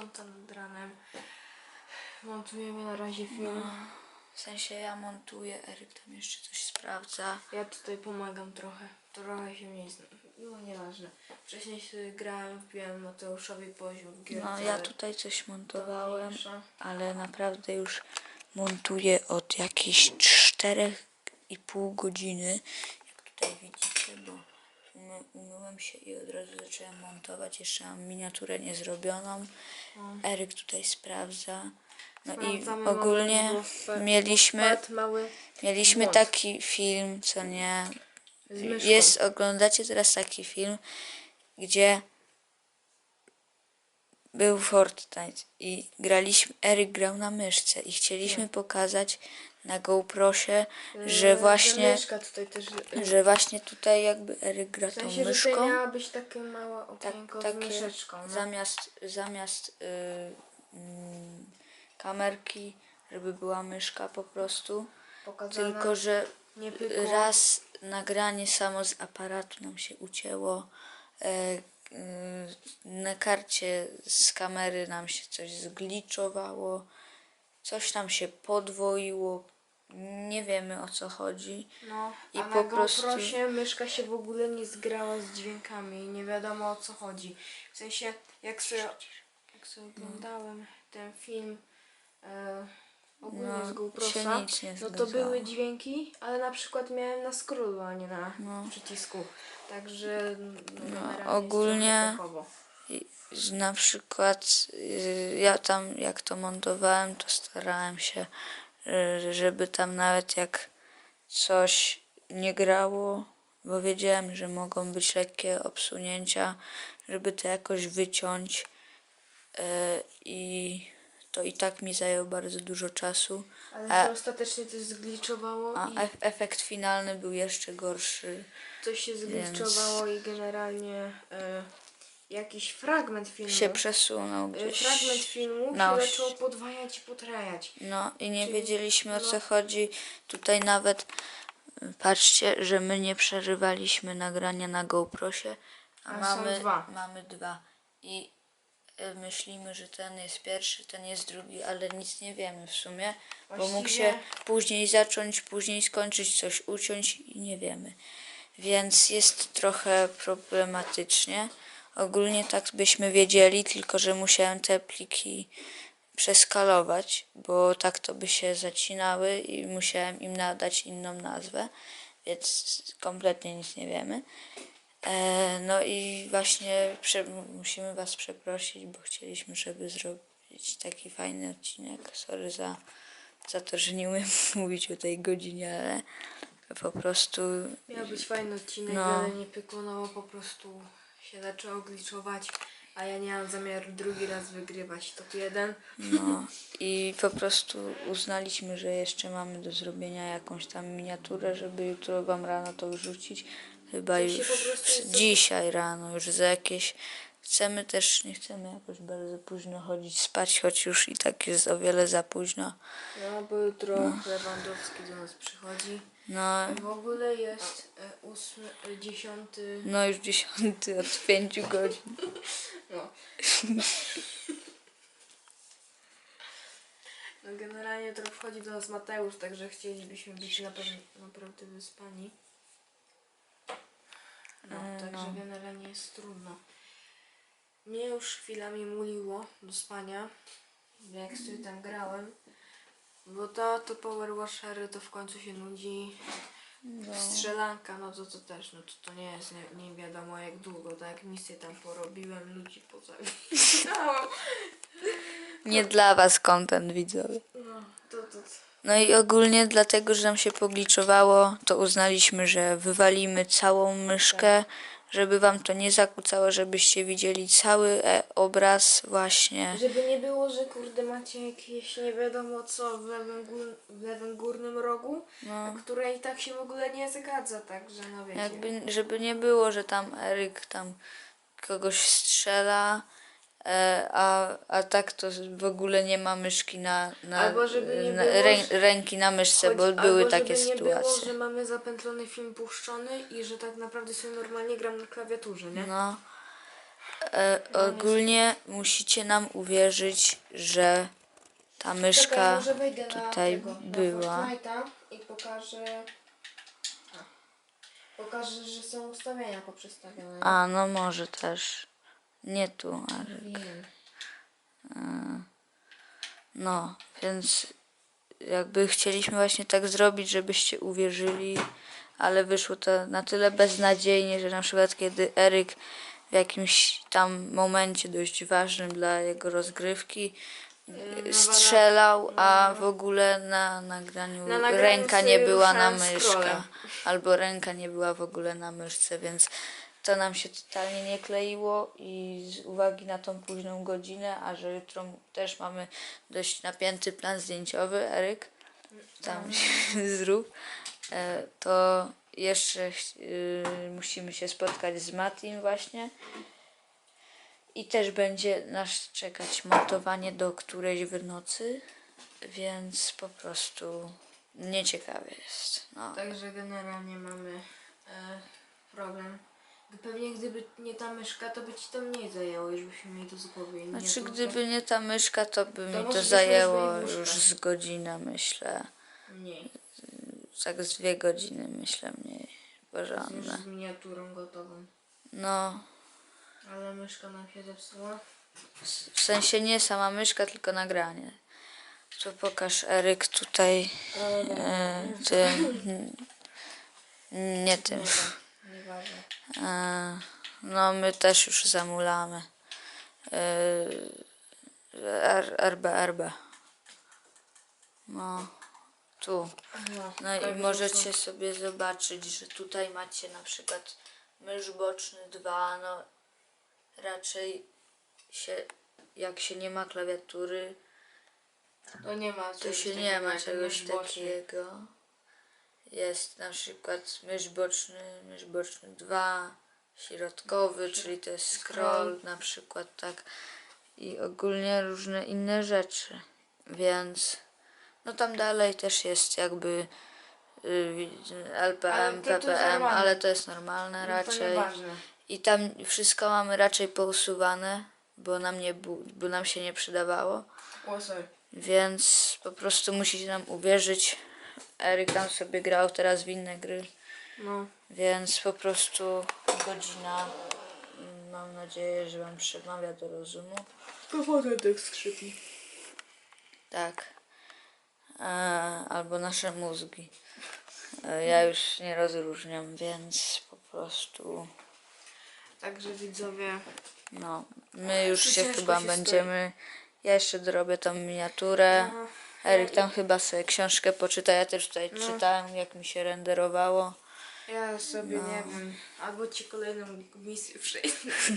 dziesiąta nad ranem. Montujemy na razie film. W sensie ja montuję, Eryk tam jeszcze coś sprawdza. Ja tutaj pomagam trochę. Trochę się mniej znam. No nieważne. Wcześniej sobie grałem, wbiłem Mateuszowi poziom w gierce. No ja tutaj coś montowałem, ale naprawdę już montuję od jakichś czterech i pół godziny. Jak tutaj widzicie, bo umyłem się i od razu zacząłem montować. Jeszcze mam miniaturę niezrobioną. Eryk tutaj sprawdza. No i Sprawdzamy ogólnie mieliśmy, wpadł mały mieliśmy błąd. taki film, co nie, z myszką. jest, oglądacie teraz taki film, gdzie był Fortnite i graliśmy, Eryk grał na myszce i chcieliśmy pokazać na GoProsie, że Yy, właśnie, myszka tutaj też... że właśnie tutaj jakby Eryk gra W tą sensie, że myszką. tutaj miała być Tak, okienko z takie myszeczką. No. zamiast, zamiast y, mm, kamerki, żeby była myszka po prostu. Pokazane, Tylko, że nie pykło. raz nagranie samo z aparatu nam się ucięło. E, na karcie z kamery nam się coś zgliczowało. Coś nam się podwoiło. Nie wiemy o co chodzi. No, I a po na prostu- GoProsie myszka się w ogóle nie zgrała z dźwiękami i nie wiadomo o co chodzi. W sensie, jak sobie, jak sobie oglądałem ten film e, ogólnie No, z GoProsa, no to były dźwięki, ale na przykład miałem na scrollu, a nie na No. przycisku. Także no, generalnie ogólnie- że na przykład y, ja tam jak to montowałem, to starałem się, y, żeby tam nawet jak coś nie grało, bo wiedziałem, że mogą być lekkie obsunięcia, żeby to jakoś wyciąć y, i to i tak mi zajęło bardzo dużo czasu, Ale a- się ostatecznie coś zgliczowało a i ef- efekt finalny był jeszcze gorszy. coś się zgliczowało i generalnie e, jakiś fragment filmu. Się przesunął Y, gdzieś. fragment filmu na się oś. zaczął podwajać i potrajać. No i nie Czyli- wiedzieliśmy o no. co chodzi. Tutaj nawet y, patrzcie, że my nie przerywaliśmy nagrania na GoProsie, a, A są mamy dwa. mamy dwa. I myślimy, że ten jest pierwszy, ten jest drugi, ale nic nie wiemy w sumie, bo mógł się później zacząć, później skończyć, coś uciąć i nie wiemy. Więc jest trochę problematycznie. Ogólnie tak byśmy wiedzieli, tylko że musiałem te pliki przeskalować, bo tak to by się zacinały i musiałem im nadać inną nazwę, więc kompletnie nic nie wiemy. E, no i właśnie musimy Was przeprosić, bo chcieliśmy, żeby zrobić taki fajny odcinek. Sorry za, za to, że nie umiem mówić o tej godzinie, ale po prostu Miał być fajny odcinek, No. ale nie pykło, no bo po prostu się zaczęło gliczować, a ja nie mam zamiaru drugi raz wygrywać top 1. No i po prostu uznaliśmy, że jeszcze mamy do zrobienia jakąś tam miniaturę, żeby jutro wam rano to wrzucić. Chyba już dzisiaj rano, już za jakieś. Chcemy też, nie chcemy jakoś bardzo późno chodzić spać, choć już i tak jest o wiele za późno. No bo jutro Lewandowski do nas przychodzi. No, W ogóle jest e, ósmy, e, dziesiąty, no już dziesiąty od pięciu godzin. no. No generalnie to wchodzi do nas Mateusz, także chcielibyśmy być na pewno naprawdę wyspani. No, E, także no. generalnie jest trudno. Mnie już chwilami muliło do spania, jak sobie tam grałem. Bo to, to Power Washery to w końcu się nudzi. Strzelanka, no to to też, no to, to nie jest nie, nie wiadomo jak długo, tak jak misję tam porobiłem, ludzi pozabijałem. Nie dla was content widzowie. No, to, to, No i ogólnie dlatego, że nam się pogliczowało, to uznaliśmy, że wywalimy całą myszkę, żeby wam to nie zakłócało, żebyście widzieli cały e obraz właśnie. Żeby nie było, że kurde macie jakieś nie wiadomo co w lewym, gór, w lewym górnym rogu, No. które i tak się w ogóle nie zgadza, także no wiecie. Jakby, żeby nie było, że tam Eryk tam kogoś strzela, a, a tak to w ogóle nie ma myszki na, na, nie na było, rę, ręki na myszce, Chodzi- bo były takie nie było, sytuacje. że mamy zapętlony film puszczony i że tak naprawdę sobie normalnie gram na klawiaturze, nie? No. E, ogólnie musicie nam uwierzyć, że ta Czekaj, myszka wejdę na tutaj tego, była. I pokażę... Pokażę, że są ustawienia poprzestawione. A, no może też. Nie tu, ale Wiem. no, więc jakby chcieliśmy właśnie tak zrobić, żebyście uwierzyli, ale wyszło to na tyle beznadziejnie, że na przykład kiedy Eryk w jakimś tam momencie dość ważnym dla jego rozgrywki nawala- strzelał, a w ogóle na nagraniu Na nagraniu ręka nie sobie była na ruszałem myszka, scrollem. albo ręka nie była w ogóle na myszce, więc to nam się totalnie nie kleiło i z uwagi na tą późną godzinę, a że jutro też mamy dość napięty plan zdjęciowy, Eryk, tam się zrób, e, to jeszcze y, musimy się spotkać z Matim właśnie. I też będzie nas czekać montowanie do którejś w nocy, więc po prostu nieciekawie jest. No. Także generalnie mamy e, problem. Pewnie gdyby nie ta myszka, to by ci to mniej zajęło, już byśmy mieli to z głowy. Nie Znaczy, to- gdyby nie ta myszka, to by mi może to zajęło już z godzinę, myślę. Mniej. Tak z dwie godziny, myślę, mniej. Już Porządne. z miniaturą gotową. No, Ale myszka nam się zepsuła. w sensie nie sama myszka, tylko nagranie. To pokaż Eryk tutaj e, tym. Nie tym. No, my też już zamulamy. R- RB, RB. No, tu. No, No i także możecie sobie zobaczyć, że tutaj macie na przykład mysz boczny 2, no raczej się, jak się nie ma klawiatury, To nie ma to się nie ma czegoś takiego. Jest na przykład mysz boczny, mysz boczny 2, środkowy, czyli to jest scroll na przykład, tak. I ogólnie różne inne rzeczy. Więc no tam dalej też jest jakby y, LPM, PPM, ale to jest normalne No raczej. I tam wszystko mamy raczej pousuwane, bo nam, nie, bo nam się nie przydawało. Więc po prostu musicie nam uwierzyć. Eryk tam sobie grał teraz w inne gry, No. więc po prostu godzina. mm, Mam nadzieję, że Wam przemawia do rozumu. To potem tak skrzypi. Tak. E, albo nasze mózgi. E, ja już nie rozróżniam, więc po prostu. Także widzowie, No, my już się chyba się będziemy. Ja jeszcze dorobię tą miniaturę. Aha. Eryk tam chyba sobie książkę poczyta. Ja też tutaj No. czytałem, jak mi się renderowało. ja sobie No. nie wiem. Albo ci kolejną misję przejdę.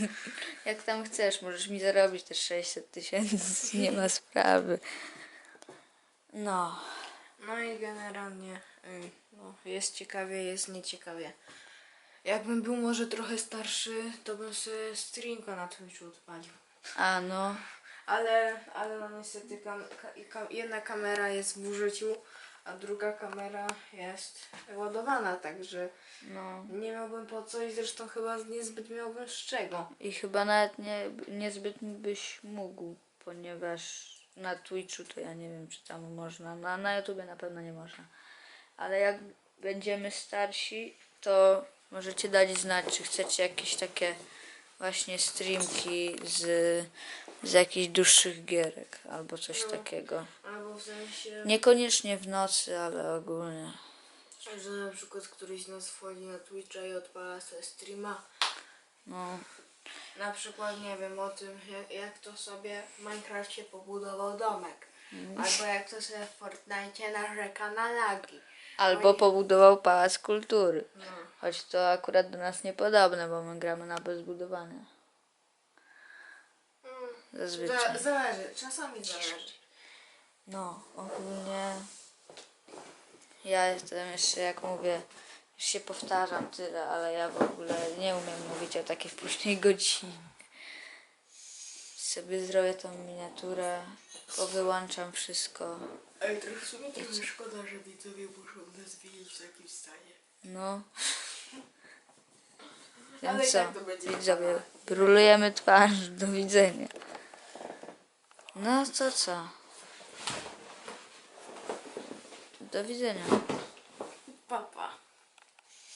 Jak tam chcesz, możesz mi zarobić też 600 tysięcy, nie ma sprawy. No, No i generalnie y, no, jest ciekawie, jest nieciekawie. Jakbym był może trochę starszy, to bym sobie streamka na Twitchu odpalił. a no, Ale, ale no niestety kam, ka, jedna kamera jest w użyciu, a druga kamera jest ładowana, także no. nie miałbym po co i zresztą chyba niezbyt miałbym z czego. I chyba nawet nie, niezbyt byś mógł, ponieważ na Twitchu to ja nie wiem, czy tam można. Na, na YouTubie na pewno nie można. Ale jak będziemy starsi, to możecie dać znać, czy chcecie jakieś takie właśnie streamki z, z jakichś dłuższych gierek albo coś takiego. Albo w sensie, Niekoniecznie w nocy, ale ogólnie. że na przykład któryś z nas wchodzi na Twitcha i odpala sobie streama. No, Na przykład nie wiem o tym, jak, jak to sobie w Minecrafcie pobudował domek. Albo jak to sobie w Fortnite narzeka na lagi. albo pobudował pałac kultury. No. Choć to akurat do nas niepodobne, bo my gramy na bezbudowanie. Zazwyczaj. Za, zależy, czasami zależy. No, ogólnie ja jestem jeszcze, jak mówię, już się powtarzam tyle, ale ja w ogóle nie umiem mówić o takiej późnej godzinie. Sobie zrobię tą miniaturę, powyłączam wszystko. Ej, trochę w sumie trochę szkoda, że widzowie muszą nas widzieć w takim stanie. No, Ale Więc i co, tak to będzie widzowie, brulujemy twarz, do widzenia. No to co? Do widzenia.